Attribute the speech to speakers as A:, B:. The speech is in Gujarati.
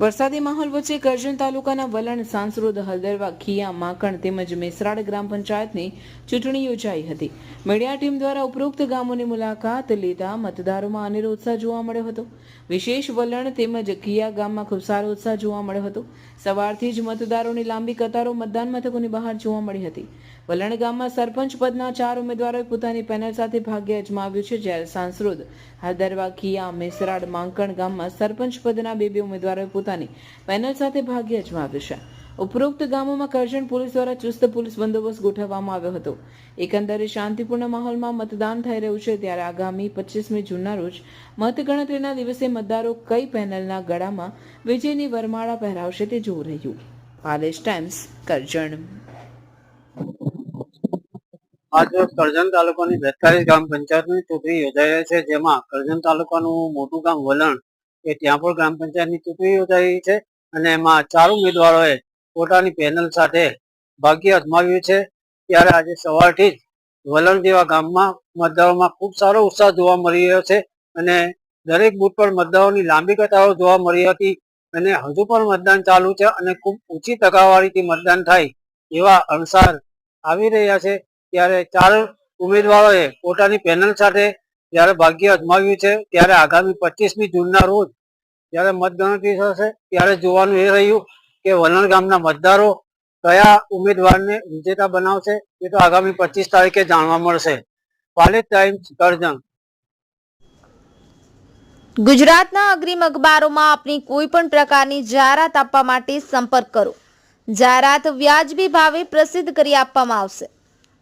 A: વરસાદી માહોલ વચ્ચે કરજણ તાલુકાના વલણ, સાંસરોદ, હલદરવા, ખીયા, માકણ તેમજ મેસરાડ ગ્રામ પંચાયતની ચૂંટણી યોજાઈ હતી. મીડિયા ટીમ દ્વારા ઉપરોક્ત ગામોની મુલાકાત લેતા મતદારોમાં અનેરો ઉત્સાહ જોવા મળ્યો હતો. વિશેષ વલણ તેમજ ખીયા ગામમાં ખૂબ સારો ઉત્સાહ જોવા મળ્યો હતો. સવારથી જ મતદારોની લાંબી કતારો મતદાન મથકોની બહાર જોવા મળી હતી. વલણ ગામમાં સરપંચ પદના ચાર ઉમેદવારોએ પોતાની પેનલ સાથે ભાગ્ય અજમાવ્યું છે, જ્યારે સાંસરોદ હળદરવા ખીયા મેસરાડ માંકણ ગામમાં સરપંચ પદના બે બે ઉમેદવારોએ પોતાની પેનલ સાથે ભાગ્ય અજમાવ્યું છે ઉપરોક્ત ગામોમાં કરજણ પોલીસ દ્વારા ચુસ્ત પોલીસ બંદોબસ્ત ગોઠવવામાં આવ્યો હતો. એકંદરે શાંતિપૂર્ણ માહોલમાં મતદાન થઈ રહ્યું છે ત્યારે આગામી પચીસમી જૂનના રોજ મતગણતરીના દિવસે મતદારો કઈ પેનલના ગળામાં વિજયની વરમાળા પહેરાવશે તે જોવું રહ્યું. પાલેશ ટાઈમ્સ, કરજણ.
B: આજે કરજણ તાલુકાની બેતાલીસ ગ્રામ પંચાયતની ચૂંટણી યોજાઈ છે, જેમાં કરજણ તાલુકાનું મોટું ગામ વલણ એ ત્યાં પણ ગ્રામ પંચાયતની ચૂંટણી યોજાઈ રહી છે અને એમાં ચાર ઉમેદવારોએ પોતાની પેનલ સાથે ભાગ્ય અજમાવ્યું છે. ત્યારે આજે સવારથી જ વલણ જેવા ગામમાં મતદારોમાં ખૂબ સારો ઉત્સાહ જોવા મળી રહ્યો છે અને દરેક બૂથ પર મતદારોની લાંબી કતારો જોવા મળી હતી અને હજુ પણ મતદાન ચાલુ છે અને ખૂબ ઊંચી ટકાવારીથી મતદાન થાય એવા અણસાર આવી રહ્યા છે. ત્યારે ચાર ઉમેદવારોએ પોતાની પેનલ સાથે જ્યારે ભાગ્ય અજમાવ્યું છે, ત્યારે આગામી પચીસમી જૂનના રોજ જ્યારે મતગણતરી થશે, ત્યારે જોવાનું એ રહ્યું કે વલણ ગામના મતદારો કયા ઉમેદવારને વિજેતા બનાવશે, એ તો આગામી પચીસ તારીખે જાણવા મળશે. પાલિત ટાઈમ્સ, કરજણ.
C: ગુજરાતના અગ્રીમ અખબારોમાં આપની કોઈ પણ પ્રકારની જાહેરાત આપવા માટે સંપર્ક કરો. જાહેરાત વ્યાજબી ભાવે પ્રસિદ્ધ કરી આપવામાં આવશે.